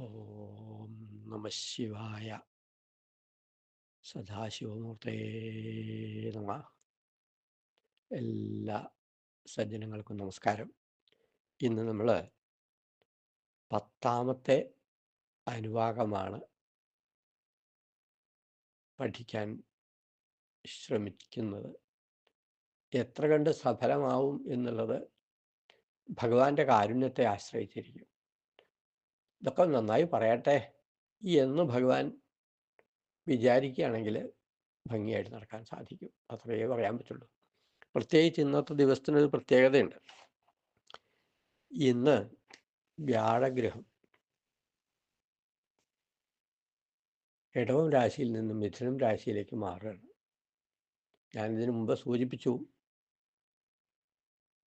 ഓം നമ ശിവായ. സദാശിവമൂർത്തേ നമ. എല്ലാ സജ്ജനങ്ങൾക്കും നമസ്കാരം. ഇന്ന് നമ്മൾ പത്താമത്തെ അനുവാകമാണ് പഠിക്കാൻ ശ്രമിക്കുന്നത്. എത്ര കണ്ട് സഫലമാവും എന്നുള്ളത് ഭഗവാന്റെ കാരുണ്യത്തെ ആശ്രയിച്ചിരിക്കും. ഇതൊക്കെ നന്നായി പറയട്ടെ എന്ന് ഭഗവാൻ വിചാരിക്കുകയാണെങ്കിൽ ഭംഗിയായിട്ട് നടക്കാൻ സാധിക്കും. അത്രയേ പറയാൻ പറ്റുള്ളൂ. പ്രത്യേകിച്ച് ഇന്നത്തെ ദിവസത്തിനൊരു പ്രത്യേകതയുണ്ട്. ഇന്ന് വ്യാഴഗ്രഹം ഇടവം രാശിയിൽ നിന്നും മിഥുനം രാശിയിലേക്ക് മാറുകയാണ്. ഞാനിതിനു മുമ്പ് സൂചിപ്പിച്ചു.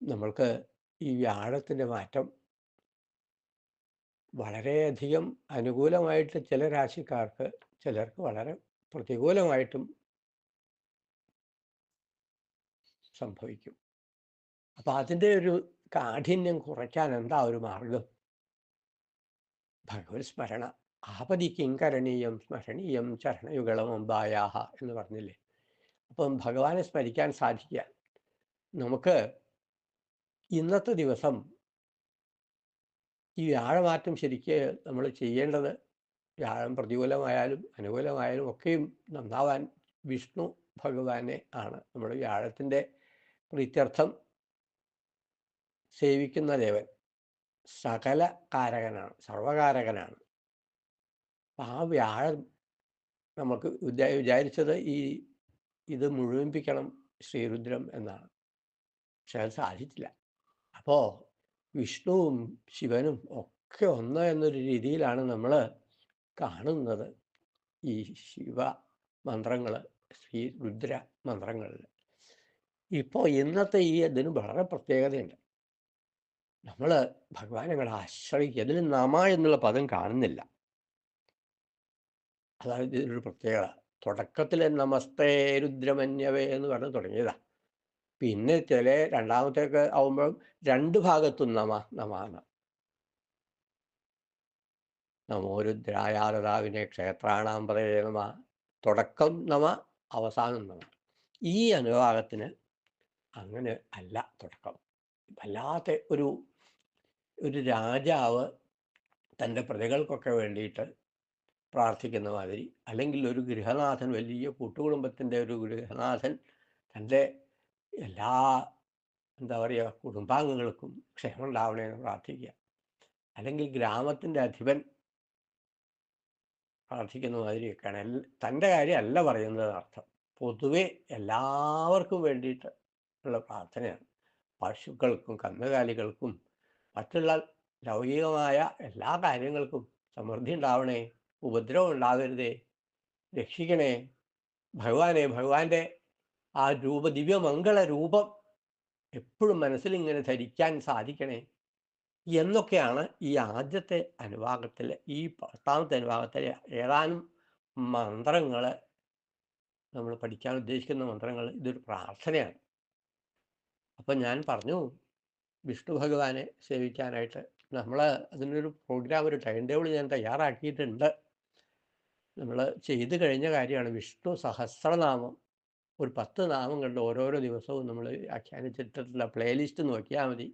നമ്മൾക്ക് ഈ വ്യാഴത്തിന്റെ മാറ്റം വളരെയധികം അനുകൂലമായിട്ട് ചില രാശിക്കാർക്ക് ചിലർക്ക് വളരെ പ്രതികൂലമായിട്ടും സംഭവിക്കും. അപ്പം അതിന്റെ ഒരു കാഠിന്യം കുറയ്ക്കാൻ എന്താ ഒരു മാർഗം ഭഗവത് സ്മരണ. ആപതി കിങ്കരണീയം സ്മരണീയം ചരണയുഗളം അമ്പായാഹ എന്ന് പറഞ്ഞില്ലേ? അപ്പം ഭഗവാനെ സ്മരിക്കാൻ സാധിക്കുക. നമുക്ക് ഇന്നത്തെ ദിവസം ഈ വ്യാഴമാറ്റം ശരിക്ക് നമ്മൾ ചെയ്യേണ്ടത് വ്യാഴം പ്രതികൂലമായാലും അനുകൂലമായാലും ഒക്കെയും നന്നാവാൻ വിഷ്ണു ഭഗവാനെ ആണ്. നമ്മൾ വ്യാഴത്തിന്റെ പ്രീത്യർത്ഥം സേവിക്കുന്ന ദേവൻ സകല കാരകനാണ് സർവകാരകനാണ്. ആ വ്യാഴം നമുക്ക് വിചാരിച്ചത് ഈ ഇത് മുഴുവിപ്പിക്കണം ശ്രീരുദ്രം എന്നാണ്. പക്ഷെ അത് സാധിച്ചില്ല. അപ്പോൾ വിഷ്ണുവും ശിവനും ഒക്കെ ഒന്ന് എന്നൊരു രീതിയിലാണ് നമ്മൾ കാണുന്നത്. ഈ ശിവ മന്ത്രങ്ങൾ ശ്രീ രുദ്ര മന്ത്രങ്ങളിൽ ഇപ്പോൾ ഇന്നത്തെ ഈ ഇതിന് വളരെ പ്രത്യേകതയുണ്ട്. നമ്മൾ ഭഗവാനെ അങ്ങോട്ട് ആശ്രയിക്കുക. അതിൽ നമ എന്നുള്ള പദം കാണുന്നില്ല. അതാണ് ഇതിനൊരു പ്രത്യേകത. തുടക്കത്തിലെ നമസ്തേ രുദ്രമന്യവേ എന്ന് പറഞ്ഞ് തുടങ്ങിയതാ. പിന്നെ ചില രണ്ടാമത്തേക്ക് ആവുമ്പോഴും രണ്ട് ഭാഗത്തും നമ നമാണ്. നമോ രുദ്രായാദാവിനെ ക്ഷേത്രാണാം പതേ നമ. തുടക്കം നമ അവസാനം നമ. ഈ അനുഭാഗത്തിന് അങ്ങനെ അല്ല തുടക്കം. വല്ലാത്ത ഒരു ഒരു രാജാവ് തന്റെ പ്രജകൾക്കൊക്കെ വേണ്ടിയിട്ട് പ്രാർത്ഥിക്കുന്ന മാതിരി അല്ലെങ്കിൽ ഒരു ഗൃഹനാഥൻ വലിയ കൂട്ടുകുടുംബത്തിന്റെ ഒരു ഗൃഹനാഥൻ തന്റെ എല്ലാ എന്താ പറയുക കുടുംബാംഗങ്ങൾക്കും ക്ഷേമം ഉണ്ടാവണേ എന്ന് പ്രാർത്ഥിക്കുക. അല്ലെങ്കിൽ ഗ്രാമത്തിന്റെ അധിപൻ പ്രാർത്ഥിക്കുന്ന മാതിരിയൊക്കെയാണ്. എൽ തന്റെ കാര്യമല്ല പറയുന്നത് അർത്ഥം. പൊതുവെ എല്ലാവർക്കും വേണ്ടിയിട്ട് ഉള്ള പ്രാർത്ഥനയാണ്. പശുക്കൾക്കും കന്നുകാലികൾക്കും മറ്റുള്ള ലൗകികമായ എല്ലാ കാര്യങ്ങൾക്കും സമൃദ്ധി ഉണ്ടാവണേ ഉപദ്രവം ഉണ്ടാകരുതേ രക്ഷിക്കണേ ഭഗവാനെ ഭഗവാന്റെ ആ രൂപ ദിവ്യമംഗള രൂപം എപ്പോഴും മനസ്സിൽ ഇങ്ങനെ ധരിക്കാൻ സാധിക്കണേ എന്നൊക്കെയാണ് ഈ ആദ്യത്തെ അനുഭാഗത്തിൽ ഈ പത്താമത്തെ അനുഭാഗത്തിലെ ഏതാനും മന്ത്രങ്ങൾ നമ്മൾ പഠിക്കാൻ ഉദ്ദേശിക്കുന്ന മന്ത്രങ്ങൾ ഇതൊരു പ്രാർത്ഥനയാണ്. അപ്പം ഞാൻ പറഞ്ഞു വിഷ്ണു ഭഗവാനെ സേവിക്കാനായിട്ട് നമ്മൾ അതിനൊരു പ്രോഗ്രാം ഒരു ടൈം ടേബിൾ ഞാൻ തയ്യാറാക്കിയിട്ടുണ്ട്. നമ്മൾ ചെയ്തു കഴിഞ്ഞ കാര്യമാണ് വിഷ്ണു സഹസ്രനാമം ഒരു പത്ത് നാമം കണ്ട് ഓരോരോ ദിവസവും നമ്മൾ ആഖ്യാനിച്ചിട്ടുള്ള പ്ലേലിസ്റ്റ് നോക്കിയാൽ മതി.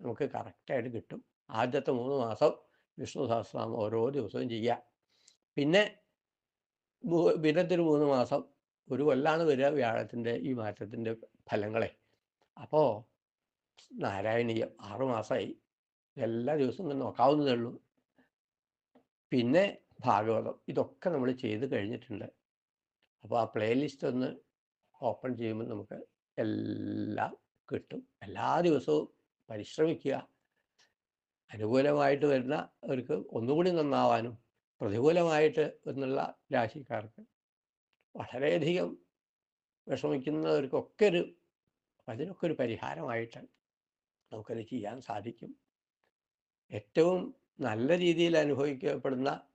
നമുക്ക് കറക്റ്റായിട്ട് കിട്ടും. ആദ്യത്തെ മൂന്ന് മാസം വിഷ്ണു സഹസ്രനാമം ഓരോ ദിവസവും ചെയ്യുക. പിന്നെ ദിനത്തിന് മൂന്ന് മാസം ഒരു കൊല്ലാണ് വരിക വ്യാഴത്തിന്റെ ഈ മാറ്റത്തിന്റെ ഫലങ്ങളെ. അപ്പോൾ നാരായണീയം ആറുമാസമായി എല്ലാ ദിവസവും നോക്കാവുന്നതേ ഉള്ളൂ. പിന്നെ ഭാഗവതം ഇതൊക്കെ നമ്മൾ ചെയ്ത് കഴിഞ്ഞിട്ടുണ്ട്. അപ്പോൾ ആ പ്ലേലിസ്റ്റ് ഒന്ന് ഓപ്പൺ ചെയ്യുമ്പോൾ നമുക്ക് എല്ലാം കിട്ടും. എല്ലാ ദിവസവും പരിശ്രമിക്കുക. അനുകൂലമായിട്ട് വരുന്ന അവർക്ക് ഒന്നുകൂടി നന്നാവാനും പ്രതികൂലമായിട്ട് എന്നുള്ള രാശിക്കാർക്ക് വളരെയധികം വിഷമിക്കുന്നവർക്കൊക്കെ ഒരു അതിനൊക്കെ ഒരു പരിഹാരമായിട്ട് നമുക്കത് ചെയ്യാൻ സാധിക്കും. ഏറ്റവും നല്ല രീതിയിൽ അനുഭവിക്കപ്പെടുന്ന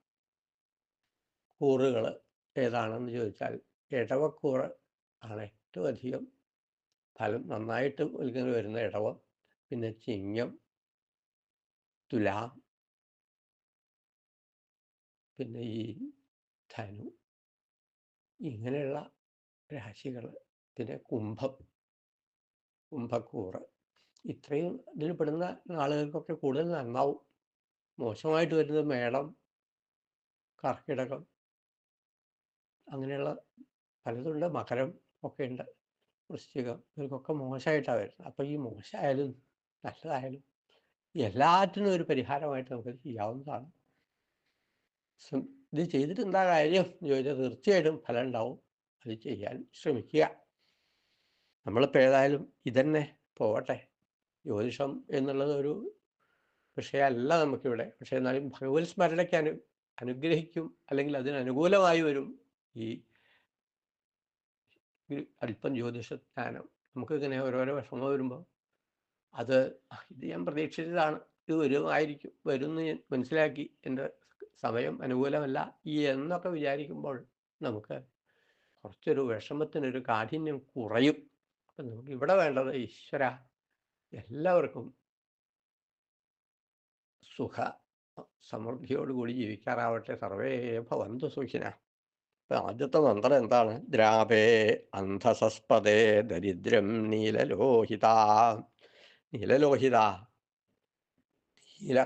കൂറുകൾ ഏതാണെന്ന് ചോദിച്ചാൽ ഇടവക്കൂറ് ആണ് ഏറ്റവും അധികം ഫലം നന്നായിട്ട് നൽകുന്ന വരുന്ന ഇടവം. പിന്നെ ചിങ്ങം തുലാം പിന്നെ ഈ ധനു ഇങ്ങനെയുള്ള രാശികൾ പിന്നെ കുംഭം കുംഭക്കൂറ്. ഇത്രയും ഇതിൽ പെടുന്ന ആളുകൾക്കൊക്കെ കൂടുതൽ നന്നാവും. മോശമായിട്ട് വരുന്നത് മേടം കർക്കിടകം അങ്ങനെയുള്ള പലതുണ്ട്. മകരം ഒക്കെ ഉണ്ട്. വൃശ്ചികം ഇവർക്കൊക്കെ മോശമായിട്ടാണ് വരുന്നത്. അപ്പോൾ ഈ മോശമായാലും നല്ലതായാലും എല്ലാറ്റിനും ഒരു പരിഹാരമായിട്ട് നമുക്ക് ചെയ്യാവുന്നതാണ്. ഇത് ചെയ്തിട്ട് എന്താ കാര്യം? ചോദിച്ചാൽ തീർച്ചയായിട്ടും ഫലം ഉണ്ടാവും അത് ചെയ്യാൻ ശ്രമിക്കുക. നമ്മളിപ്പോൾ ഏതായാലും ഇതന്നെ പോവട്ടെ. ജ്യോതിഷം എന്നുള്ളത് ഒരു വിഷയമല്ല നമുക്കിവിടെ. പക്ഷേ എന്നാലും ഭഗവത് സ്മരണയ്ക്ക് അനു അനുഗ്രഹിക്കും അല്ലെങ്കിൽ അതിന് അനുകൂലമായി വരും ഈ അല്പം ജ്യോതിഷജ്ഞാനം നമുക്ക് നമുക്കിങ്ങനെ ഓരോരോ വിഷമം വരുമ്പോൾ അത് "ആ, ഇത് ഞാൻ പ്രതീക്ഷിച്ചതാണ്. ഇത് വരുമായിരിക്കും വരുമെന്ന് ഞാൻ മനസ്സിലാക്കി. എന്റെ സമയം അനുകൂലമല്ല ഈ എന്നൊക്കെ വിചാരിക്കുമ്പോൾ നമുക്ക് കുറച്ചൊരു വിഷമത്തിനൊരു കാഠിന്യം കുറയും. അപ്പം നമുക്ക് ഇവിടെ വേണ്ടത് ഈശ്വര എല്ലാവർക്കും സുഖ സമൃദ്ധിയോടുകൂടി ജീവിക്കാറാവട്ടെ. സർവേ ഭവന്തു സുഖിന. ആദ്യത്തെ മന്ത്രം എന്താണ്? ദ്രാപേ അന്ധസസ്പദേ ദരിദ്രം നീലലോഹിത. നീലലോഹിത. നീല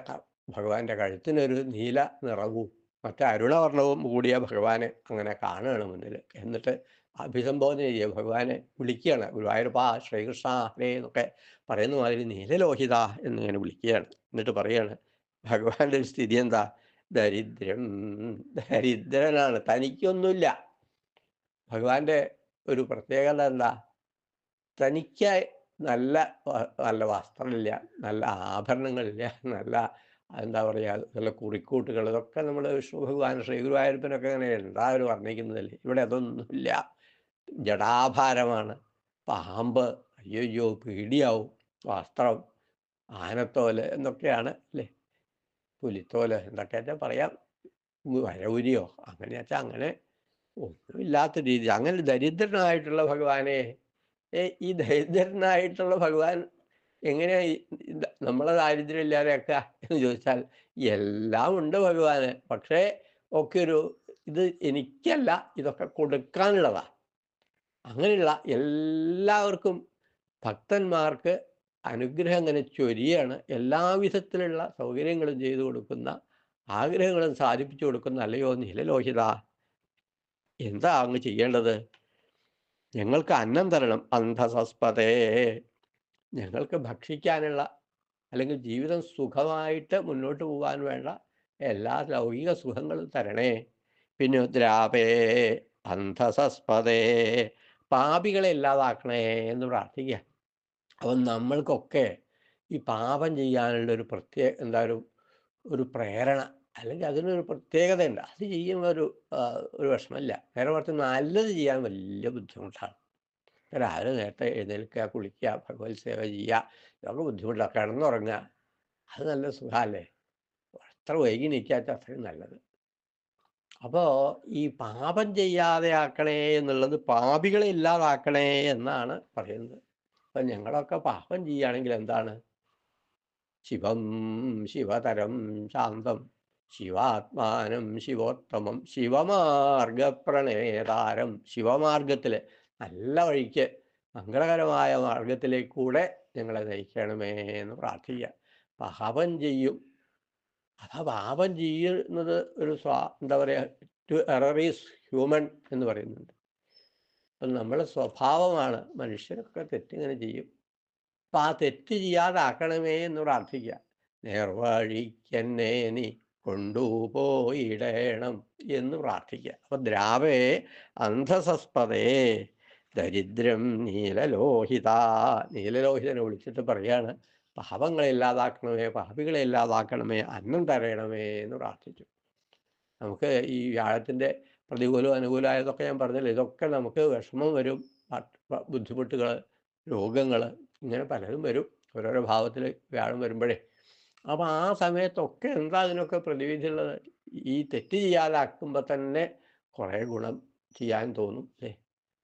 ഭഗവാന്റെ കഴുത്തിനൊരു നീല നിറവും മറ്റേ അരുണവർണവും കൂടിയ ഭഗവാനെ അങ്ങനെ കാണുകയാണ് മുന്നിൽ എന്നിട്ട് അഭിസംബോധന ചെയ്യുക ഭഗവാനെ വിളിക്കുകയാണ്. ഗുരുവായൂരപ്പ ശ്രീകൃഷ്ണ ഹരേ എന്നൊക്കെ പറയുന്ന മാതിരി നീലലോഹിത എന്നിങ്ങനെ വിളിക്കുകയാണ്. എന്നിട്ട് പറയാണ് ഭഗവാന്റെ സ്ഥിതി എന്താ? ദരിദ്രം ദരിദ്രനാണ്. തനിക്കൊന്നുമില്ല. ഭഗവാന്റെ ഒരു പ്രത്യേകത എന്താ? തനിക്ക് നല്ല നല്ല വസ്ത്രമില്ല നല്ല ആഭരണങ്ങളില്ല നല്ല എന്താ പറയുക നല്ല കുറിക്കൂട്ടുകൾ. ഇതൊക്കെ നമ്മൾ വിഷ്ണു ഭഗവാൻ ശ്രീ ഗുരുവായൂരപ്പനൊക്കെ അങ്ങനെ എല്ലാവരും വർണിക്കുന്നതല്ലേ? ഇവിടെ അതൊന്നുമില്ല. ജടാഭാരമാണ്. പാമ്പ് അയ്യോ പേടിയാവും വസ്ത്രം ആനത്തോൽ എന്നൊക്കെയാണ് അല്ലേ? പുലിത്തോൽ എന്തൊക്കെയാച്ചാൽ പറയാം. വരവുരിയോ അങ്ങനെ വെച്ചാൽ അങ്ങനെ ഒന്നുമില്ലാത്ത രീതി. അങ്ങനെ ദരിദ്രനായിട്ടുള്ള ഭഗവാനെ ഈ ദരിദ്രനായിട്ടുള്ള ഭഗവാൻ ഇത് നമ്മളെ ദാരിദ്ര്യം ഇല്ലാതെയൊക്കെ എന്ന് ചോദിച്ചാൽ എല്ലാം ഉണ്ട് ഭഗവാന്. പക്ഷേ ഒക്കെ ഒരു ഇത് എനിക്കല്ല ഇതൊക്കെ കൊടുക്കാനുള്ളതാ. അങ്ങനെയുള്ള എല്ലാവർക്കും ഭക്തന്മാർക്ക് അനുഗ്രഹം അങ്ങനെ ചൊരിയാണ്. എല്ലാവിധത്തിലുള്ള സൗകര്യങ്ങളും ചെയ്തു കൊടുക്കുന്ന ആഗ്രഹങ്ങളും സാധിപ്പിച്ചു കൊടുക്കുന്ന അല്ലയോ നീലലോഹിത. എന്താ അങ്ങ് ചെയ്യേണ്ടത്? ഞങ്ങൾക്ക് അന്നം തരണം. അന്ധസസ്പതേ. ഞങ്ങൾക്ക് ഭക്ഷിക്കാനുള്ള അല്ലെങ്കിൽ ജീവിതം സുഖമായിട്ട് മുന്നോട്ട് പോകാൻ വേണ്ട എല്ലാ ലൗകിക സുഖങ്ങളും തരണേ. പിന്നെ ദ്രാപേ അന്ധസസ്പതേ. പാപികളെ ഇല്ലാതാക്കണേ എന്ന് പ്രാർത്ഥിക്കുക. അപ്പം നമ്മൾക്കൊക്കെ ഈ പാപം ചെയ്യാനുള്ള ഒരു പ്രത്യേക എന്താ ഒരു ഒരു പ്രേരണ അല്ലെങ്കിൽ അതിനൊരു പ്രത്യേകതയുണ്ട്. അത് ചെയ്യുമ്പോൾ ഒരു ഒരു വിഷമമില്ല നേരെ മറിച്ച് നല്ലത് ചെയ്യാൻ വലിയ ബുദ്ധിമുട്ടാണ്. രാവിലെ നേരത്തെ എഴുന്നേൽക്കുക കുളിക്കുക ഭഗവത് സേവ ചെയ്യുക ഇതൊക്കെ ബുദ്ധിമുട്ടാണ് കിടന്നുറങ്ങുക അത് നല്ല സുഖമല്ലേ? എത്ര വൈകി നിൽക്കാത്ത അത്രയും നല്ലത്. അപ്പോൾ ഈ പാപം ചെയ്യാതെ ആക്കണേ എന്നുള്ളത് പാപികളെ ഇല്ലാതാക്കണേ എന്നാണ് പറയുന്നത്. അപ്പം ഞങ്ങളൊക്കെ പാപം ചെയ്യുകയാണെങ്കിൽ എന്താണ്? ശിവം ശിവതരം ശാന്തം ശിവാത്മാനം ശിവോത്തമം ശിവമാർഗപ്രണേതാരം ശിവമാർഗത്തിൽ നല്ല വഴിക്ക് മംഗളകരമായ മാർഗത്തിലേക്കൂടെ ഞങ്ങളെ നയിക്കണമേ എന്ന് പ്രാർത്ഥിക്കുക പാപം ചെയ്യും. അതാ പാപം ചെയ്യുന്നത് ഒരു സ്വാ എന്താ പറയുക ടു എററീസ് ഹ്യൂമൻ എന്ന് പറയുന്നുണ്ട്. അപ്പം നമ്മുടെ സ്വഭാവമാണ്. മനുഷ്യരൊക്കെ തെറ്റിങ്ങനെ ചെയ്യും. അപ്പം ആ തെറ്റ് ചെയ്യാതാക്കണമേ എന്ന് പ്രാർത്ഥിക്കുക. നേർവഴിക്കെന്നെ നീ കൊണ്ടുപോയിടേണം എന്ന് പ്രാർത്ഥിക്കുക. അപ്പം ദ്രാവേ അന്ധസസ്പതേ ദരിദ്രം നീലലോഹിത. നീലലോഹിതനെ വിളിച്ചിട്ട് പറയാണ് പാപങ്ങളെ ഇല്ലാതാക്കണമേ പാപികളെ ഇല്ലാതാക്കണമേ അന്നം തരണമേ എന്ന് പ്രാർത്ഥിച്ചു. നമുക്ക് ഈ വ്യാഴത്തിന്റെ പ്രതികൂലവും ആയതൊക്കെ ഞാൻ പറഞ്ഞില്ല. ഇതൊക്കെ നമുക്ക് വിഷമം വരും. ബുദ്ധിമുട്ടുകൾ രോഗങ്ങൾ ഇങ്ങനെ പലതും വരും. ഓരോരോ ഭാവത്തിൽ വ്യാഴം വരുമ്പോഴേ. അപ്പോൾ ആ സമയത്തൊക്കെ എന്താ അതിനൊക്കെ പ്രതിവിധിയുള്ളത്? ഈ തെറ്റ് ചെയ്യാതാക്കുമ്പോൾ തന്നെ കുറേ ഗുണം ചെയ്യാൻ തോന്നും അല്ലേ?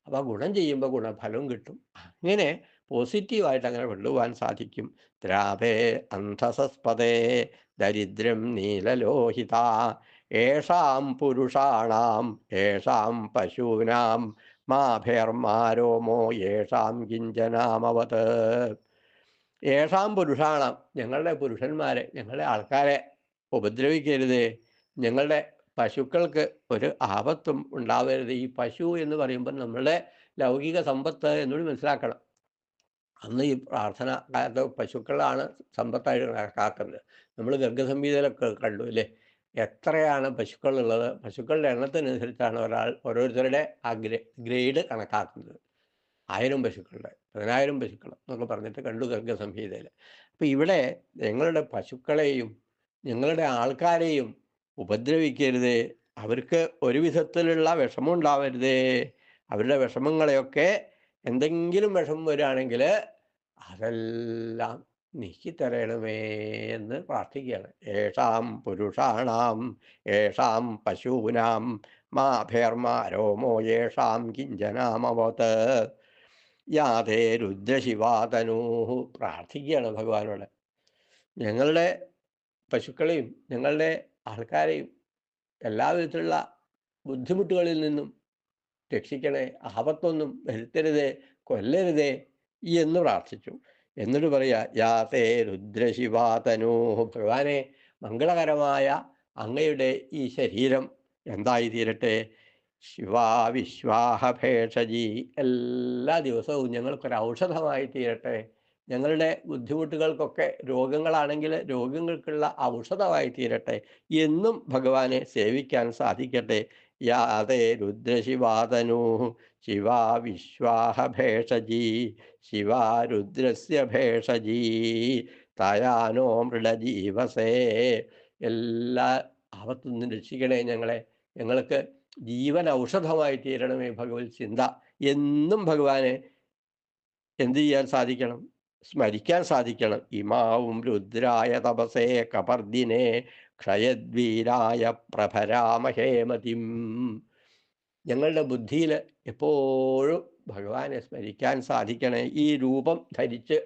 അപ്പോൾ ഗുണം ചെയ്യുമ്പോൾ ഗുണഫലവും കിട്ടും. അങ്ങനെ പോസിറ്റീവായിട്ട് അങ്ങനെ കൊണ്ടുപോകാൻ സാധിക്കും. ദ്രാവേ അന്ധസസ്പതേ ദരിദ്രം നീലലോഹിത ഏഷാം പുരുഷാണാം ഏഷാം പശൂനാം മാഭേർമാരോമോ ഏഷാം കിഞ്ചനാമവത്. ഏഷാം പുരുഷാണാം ഞങ്ങളുടെ പുരുഷന്മാരെ ഞങ്ങളുടെ ആൾക്കാരെ ഉപദ്രവിക്കരുത്. ഞങ്ങളുടെ പശുക്കൾക്ക് ഒരു ആപത്തും ഉണ്ടാവരുത്. ഈ പശു എന്ന് പറയുമ്പോൾ നമ്മളുടെ ലൗകിക സമ്പത്ത് എന്നുകൂടി മനസ്സിലാക്കണം. അന്ന് ഈ പ്രാർത്ഥന കാലത്ത് പശുക്കളാണ് സമ്പത്തായിട്ട് കണക്കാക്കുന്നത് നമ്മൾ ഗർഗസംഹിതയിലൊക്കെ കണ്ടു അല്ലേ? എത്രയാണ് പശുക്കളുള്ളത്? പശുക്കളുടെ എണ്ണത്തിനനുസരിച്ചാണ് ഒരാൾ ഓരോരുത്തരുടെ ആ ഗ്രേ ഗ്രേഡ് കണക്കാക്കുന്നത്. ആയിരം പശുക്കളുടെ പതിനായിരം പശുക്കൾ എന്നൊക്കെ പറഞ്ഞിട്ട് കണ്ടു ഗർഗസംഹിതയിൽ അപ്പം ഇവിടെ ഞങ്ങളുടെ പശുക്കളെയും ഞങ്ങളുടെ ആൾക്കാരെയും ഉപദ്രവിക്കരുത്. അവർക്ക് ഒരു വിധത്തിലുള്ള വിഷമം ഉണ്ടാവരുത്. അവരുടെ വിഷമങ്ങളെയൊക്കെ എന്തെങ്കിലും വിഷമം വരികയാണെങ്കിൽ അതെല്ലാം നീക്കിത്തരണമേ എന്ന് പ്രാർത്ഥിക്കുകയാണ്. ഏഷാം പുരുഷാണാം ഏഷാം പശൂനാം മാഭേർമാരോമോ യേഷാം കിഞ്ചനാമവത്. യാതേ രുദ്രശിവാതനൂ പ്രാർത്ഥിക്കുകയാണ് ഭഗവാനോട്. ഞങ്ങളുടെ പശുക്കളെയും ഞങ്ങളുടെ ആൾക്കാരെയും എല്ലാ വിധത്തിലുള്ള ബുദ്ധിമുട്ടുകളിൽ നിന്നും രക്ഷിക്കണേ ആപത്തൊന്നും വരുത്തരുതേ കൊല്ലരുതേ എന്ന് പ്രാർത്ഥിച്ചു. എന്നിട്ട് പറയാ യാതേ രുദ്രശിവാതനോ ഭഗവാനെ മംഗളകരമായ അങ്ങയുടെ ഈ ശരീരം എന്തായി തീരട്ടെ? ശിവാ വിശ്വാഹ ഭേഷജി എല്ലാ ദിവസവും ഞങ്ങൾക്കൊരു ഔഷധമായി തീരട്ടെ? ഞങ്ങളുടെ ബുദ്ധിമുട്ടുകൾക്കൊക്കെ രോഗങ്ങളാണെങ്കിൽ രോഗങ്ങൾക്കുള്ള ഔഷധമായി തീരട്ടെ? എന്നും ഭഗവാനെ സേവിക്കാൻ സാധിക്കട്ടെ? യാതേ രുദ്രശിവാതനു. ശിവാ വിശ്വാഹ ഭേഷജി. ശിവാ രുദ്രസ്യ ഭേഷജീ. തയാനോ മൃഡജീവസേ എല്ലാ ആപത്തു രക്ഷിക്കണേ ഞങ്ങളെ. ഞങ്ങൾക്ക് ജീവൻ ഔഷധമായി തീരണമേ ഭഗവത് ചിന്ത. എന്നും ഭഗവാനെ എന്ത് ചെയ്യാൻ സാധിക്കണം? സ്മരിക്കാൻ സാധിക്കണം. ഇമാവും രുദ്രായ തപസേ കപർദിനെ ക്ഷയദ്വീരായ പ്രഭരാമഹേമതിം ഞങ്ങളുടെ ബുദ്ധിയിൽ എപ്പോഴും ഭഗവാനെ സ്മരിക്കാൻ സാധിക്കണേ. ഈ രൂപം ധരിച്ച്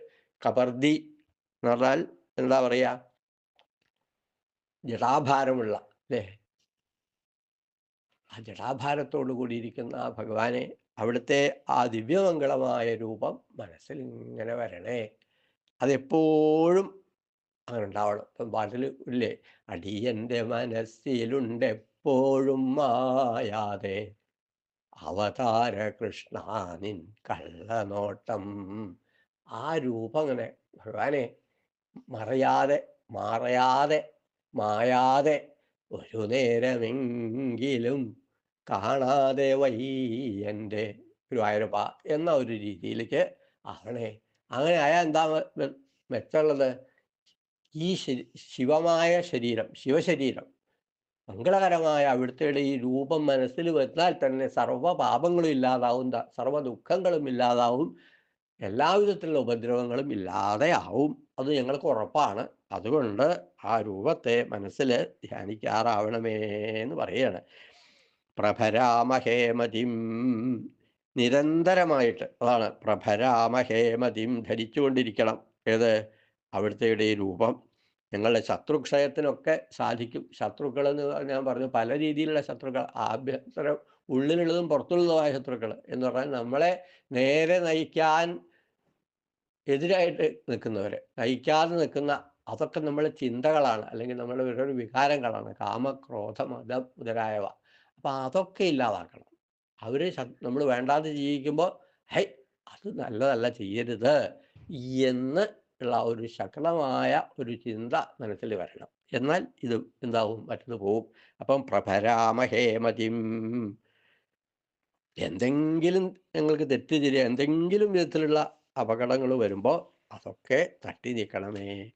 കപർദി എന്ന് പറഞ്ഞാൽ എന്താ പറയുക ജടാഭാരമുള്ള അല്ലേ? ആ ജടാഭാരത്തോടു കൂടിയിരിക്കുന്ന ആ ഭഗവാനെ അവിടുത്തെ ആ ദിവ്യമംഗളമായ രൂപം മനസ്സിൽ ഇങ്ങനെ വരണേ. അതെപ്പോഴും അങ്ങനെ ഉണ്ടാവണം ഇപ്പം പാട്ടിൽ ഇല്ലേ? അടിയന്റെ മനസ്സിലുണ്ട് എപ്പോഴും മായാതെ. അവതാര കൃഷ്ണ നിൻ കള്ളനോട്ടം. ആ രൂപം അങ്ങനെ ഭഗവാനെ മറയാതെ മാറയാതെ മായാതെ ഒരു നേരമെങ്കിലും കാണാതെ വയ്യന്റെ ഗുരുവായൂരപ്പ എന്ന ഒരു രീതിയിലേക്ക് ആവണേ. അങ്ങനെ ആയാൽ എന്താ മെച്ചുള്ളത് ഈ ശിവമായ ശരീരം ശിവശരീരം മംഗളകരമായ അവിടുത്തെ ഈ രൂപം മനസ്സിൽ വന്നാൽ തന്നെ സർവ പാപങ്ങളും ഇല്ലാതാവും സർവ ദുഃഖങ്ങളും ഇല്ലാതാവും എല്ലാവിധത്തിലുള്ള ഉപദ്രവങ്ങളും ഇല്ലാതെ ആവും. അത് ഞങ്ങൾക്ക് ഉറപ്പാണ്. അതുകൊണ്ട് ആ രൂപത്തെ മനസ്സിൽ ധ്യാനിക്കാറാവണമേ എന്ന് പറയുകയാണ് പ്രഭരാമഹേമതിം. നിരന്തരമായിട്ട് അതാണ് പ്രഭരാമഹേമതിം ധരിച്ചുകൊണ്ടിരിക്കണം. ഏത്? അവിടുത്തെ രൂപം. ഞങ്ങളുടെ ശത്രുക്ഷയത്തിനൊക്കെ സാധിക്കും. ശത്രുക്കൾ എന്ന് ഞാൻ പറഞ്ഞു പല രീതിയിലുള്ള ശത്രുക്കൾ ആഭ്യന്തര ഉള്ളിലുള്ളതും പുറത്തുള്ളതുമായ ശത്രുക്കൾ എന്ന് പറഞ്ഞാൽ നമ്മളെ നേരെ നയിക്കാൻ എതിരായിട്ട് നിൽക്കുന്നവർ നയിക്കാതെ നിൽക്കുന്ന അതൊക്കെ നമ്മളെ ചിന്തകളാണ് അല്ലെങ്കിൽ നമ്മുടെ ഓരോ വികാരങ്ങളാണ്. കാമക്രോധ മതം മുതലായവ. അപ്പം അതൊക്കെ ഇല്ലാതാക്കണം. അവർ നമ്മൾ വേണ്ടാതെ ജീവിക്കുമ്പോൾ ഹൈ അത് നല്ലതല്ല ചെയ്യരുത് എന്ന് ഉള്ള ഒരു ശക്തമായ ഒരു ചിന്ത മനസ്സിൽ വരണം. എന്നാൽ ഇത് എന്താവും? മറ്റത് പോവും. അപ്പം പ്രഭരാമഹേമതിം എന്തെങ്കിലും ഞങ്ങൾക്ക് തെറ്റ് തിരി എന്തെങ്കിലും വിധത്തിലുള്ള അപകടങ്ങൾ വരുമ്പോൾ അതൊക്കെ തട്ടി നീക്കണമേ.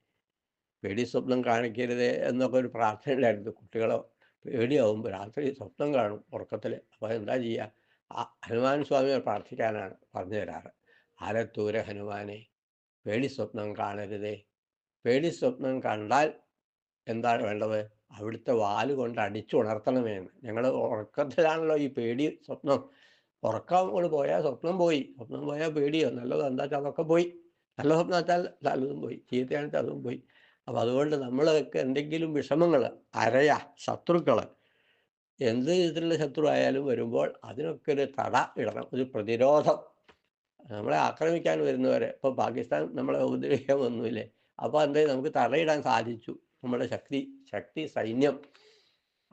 പേടി സ്വപ്നം കാണിക്കരുത് എന്നൊക്കെ ഒരു പ്രാർത്ഥന ഉണ്ടായിരുന്നു കുട്ടികളോ പേടിയാവുമ്പോൾ രാത്രി സ്വപ്നം കാണും ഉറക്കത്തിൽ അപ്പോൾ എന്താ ചെയ്യുക ആ ഹനുമാൻ സ്വാമിയെ പ്രാർത്ഥിക്കാനാണ് പറഞ്ഞു തരാറ്. ആലത്തൂര ഹനുമാനെ പേടി സ്വപ്നം കാണരുതേ. പേടി സ്വപ്നം കണ്ടാൽ എന്താണ് വേണ്ടത്? അവിടുത്തെ വാൽ കൊണ്ട് അടിച്ചുണർത്തണമേ എന്ന്. ഞങ്ങൾ ഉറക്കത്തിലാണല്ലോ ഈ പേടി സ്വപ്നം. ഉറക്കം കൊണ്ട് പോയാൽ സ്വപ്നം പോയി. സ്വപ്നം പോയാൽ പേടിയോ. നല്ലത് എന്താ വെച്ചാൽ അതൊക്കെ പോയി. നല്ല സ്വപ്നം വെച്ചാൽ നല്ലതും പോയി. ചീത്തയാണെന്ന് അതും പോയി. അപ്പം അതുകൊണ്ട് നമ്മളൊക്കെ എന്തെങ്കിലും വിഷമങ്ങൾ അരയ ശത്രുക്കൾ എന്ത് വിധത്തിലുള്ള ശത്രു ആയാലും വരുമ്പോൾ അതിനൊക്കെ ഒരു തട ഇടണം ഒരു പ്രതിരോധം. നമ്മളെ ആക്രമിക്കാൻ വരുന്നവരെ ഇപ്പോൾ പാകിസ്ഥാൻ നമ്മളെ ഉപദ്രവിക്കാൻ വന്നുമില്ലേ അപ്പോൾ എന്തേ നമുക്ക് തടയിടാൻ സാധിച്ചു. നമ്മുടെ ശക്തി ശക്തി സൈന്യം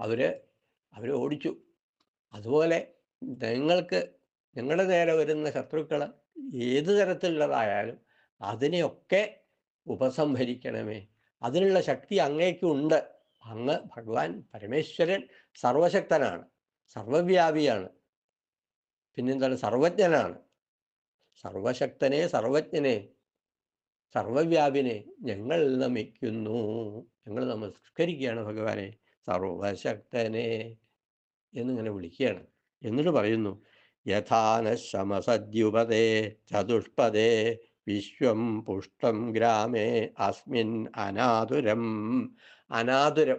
അവർ അവർ ഓടിച്ചു. അതുപോലെ നിങ്ങൾക്ക് നിങ്ങളുടെ നേരെ വരുന്ന ശത്രുക്കൾ ഏത് തരത്തിലുള്ളതായാലും അതിനെയൊക്കെ ഉപസംഹരിക്കണമേ. അതിനുള്ള ശക്തി അങ്ങേക്കുണ്ട്. അങ്ങ് ഭഗവാൻ പരമേശ്വരൻ സർവശക്തനാണ് സർവവ്യാപിയാണ് പിന്നെന്താണ് സർവജ്ഞനാണ്. സർവശക്തനെ സർവജ്ഞനെ സർവവ്യാപിനെ ഞങ്ങൾ നമിക്കുന്നു. ഞങ്ങൾ നമസ്കരിക്കുകയാണ് ഭഗവാനെ സർവശക്തനെ എന്നിങ്ങനെ വിളിക്കുകയാണ്. എന്നിട്ട് പറയുന്നു യഥാനശമസദ്യുപതേ ചതുഷ്പദേ വിശ്വം പുഷ്ടം ഗ്രാമേ അസ്മിൻ അനാതുരം. അനാതുരം.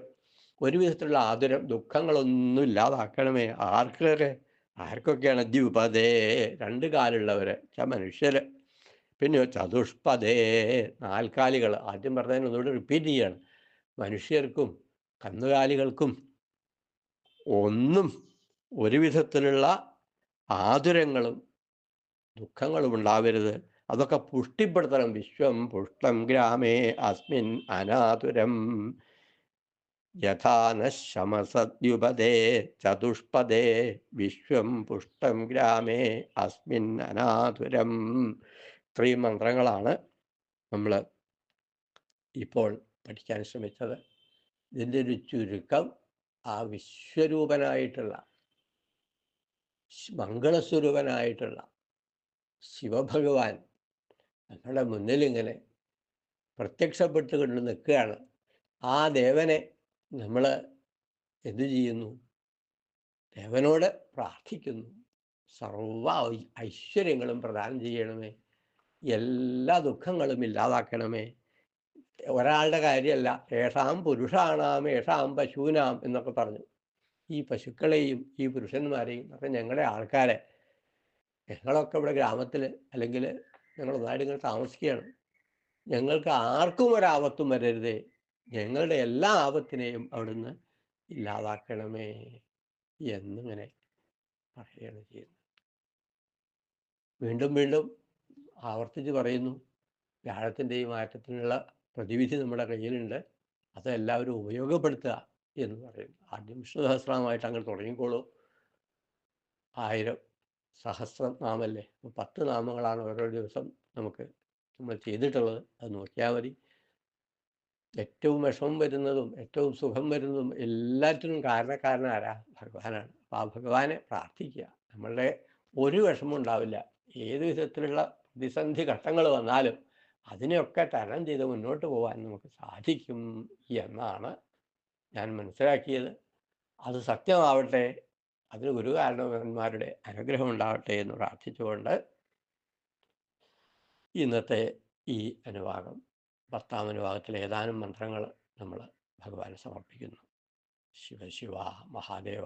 ഒരു വിധത്തിലുള്ള ആതുരം ദുഃഖങ്ങളൊന്നും ഇല്ലാതാക്കണമേ. ആർക്കൊക്കെ ആർക്കൊക്കെയാണ് ദ്വിപദേ രണ്ട് കാലുള്ളവരെ മനുഷ്യര്. പിന്നെ ചതുഷ്പദേ നാൽക്കാലികൾ ആദ്യം പറഞ്ഞതിന് ഒന്നുകൂടി റിപ്പീറ്റ് ചെയ്യണം. മനുഷ്യർക്കും കന്നുകാലികൾക്കും ഒന്നും ഒരു വിധത്തിലുള്ള ആതുരങ്ങളും ദുഃഖങ്ങളും ഉണ്ടാവരുത്. അതൊക്കെ പുഷ്ടിപ്പെടുത്തണം. വിശ്വം പുഷ്ടം ഗ്രാമേ അസ്മിൻ അനാതുരം. യഥാനശമസദ്യുപദേ ചതുഷ്പദേ വിശ്വം പുഷ്ടം ഗ്രാമേ അസ്മിൻ അനാതുരം. ഇത്രയും മന്ത്രങ്ങളാണ് നമ്മൾ ഇപ്പോൾ പഠിക്കാൻ ശ്രമിച്ചത്. ഇതിന്റെ ഒരു ചുരുക്കം ആ വിശ്വരൂപനായിട്ടുള്ള മംഗളസ്വരൂപനായിട്ടുള്ള ശിവഭഗവാൻ ഞങ്ങളുടെ മുന്നിൽ ഇങ്ങനെ പ്രത്യക്ഷപ്പെട്ടുകൊണ്ട് നിൽക്കുകയാണ്. ആ ദേവനെ നമ്മൾ എന്തു ചെയ്യുന്നു? ദേവനോട് പ്രാർത്ഥിക്കുന്നു. സർവ ഐശ്വര്യങ്ങളും പ്രദാനം ചെയ്യണമേ. എല്ലാ ദുഃഖങ്ങളും ഇല്ലാതാക്കണമേ. ഒരാളുടെ കാര്യമല്ല ഏഷാം പുരുഷാണാം ഏഷാം പശൂനാം എന്നൊക്കെ പറഞ്ഞു. ഈ പശുക്കളെയും ഈ പുരുഷന്മാരെയും ഒക്കെ ഞങ്ങളുടെ ആൾക്കാരെ ഞങ്ങളൊക്കെ ഇവിടെ ഗ്രാമത്തിൽ അല്ലെങ്കിൽ ഞങ്ങൾ ഇങ്ങനെ താമസിക്കുകയാണ്. ഞങ്ങൾക്ക് ആർക്കും ഒരാപത്തും വരരുതേ. ഞങ്ങളുടെ എല്ലാ ആപത്തിനെയും അവിടുന്ന് ഇല്ലാതാക്കണമേ എന്നിങ്ങനെ പറയുകയാണ് ചെയ്യുന്നത്. വീണ്ടും വീണ്ടും ആവർത്തിച്ച് പറയുന്നു. വ്യാഴത്തിന്റെയും മാറ്റത്തിനുള്ള പ്രതിവിധി നമ്മുടെ കയ്യിലുണ്ട്. അതെല്ലാവരും ഉപയോഗപ്പെടുത്തുക എന്ന് പറയുന്നു. ആദ്യം വിഷ്ണു സഹസ്രമായിട്ട് അങ്ങനെ തുടങ്ങിക്കോളൂ. ആയിരം സഹസ്രനാമല്ലേ? പത്ത് നാമങ്ങളാണ് ഓരോ ദിവസം നമുക്ക് നമ്മൾ ചെയ്തിട്ടുള്ളത്. അത് നോക്കിയാൽ മതി. ഏറ്റവും വിഷമം വരുന്നതും ഏറ്റവും സുഖം വരുന്നതും എല്ലാറ്റിനും കാരണക്കാരൻ ആരാ? ഭഗവാനാണ്. അപ്പോൾ ആ ഭഗവാനെ പ്രാർത്ഥിക്കുക. നമ്മളുടെ ഒരു വിഷമം ഉണ്ടാവില്ല. ഏത് വിധത്തിലുള്ള പ്രതിസന്ധി ഘട്ടങ്ങൾ വന്നാലും അതിനെയൊക്കെ തരണം ചെയ്ത് മുന്നോട്ട് പോകാൻ നമുക്ക് സാധിക്കും എന്നാണ് ഞാൻ മനസ്സിലാക്കിയത്. അത് സത്യമാവട്ടെ. അതിന് ഗുരുകാരണവന്മാരുടെ അനുഗ്രഹം ഉണ്ടാവട്ടെ എന്ന് പ്രാർത്ഥിച്ചുകൊണ്ട് ഇന്നത്തെ ഈ അനുവാദം പത്താം അനുവാദത്തിലെ ഏതാനും മന്ത്രങ്ങൾ നമ്മൾ ഭഗവാന് സമർപ്പിക്കുന്നു. ശിവശിവ മഹാദേവ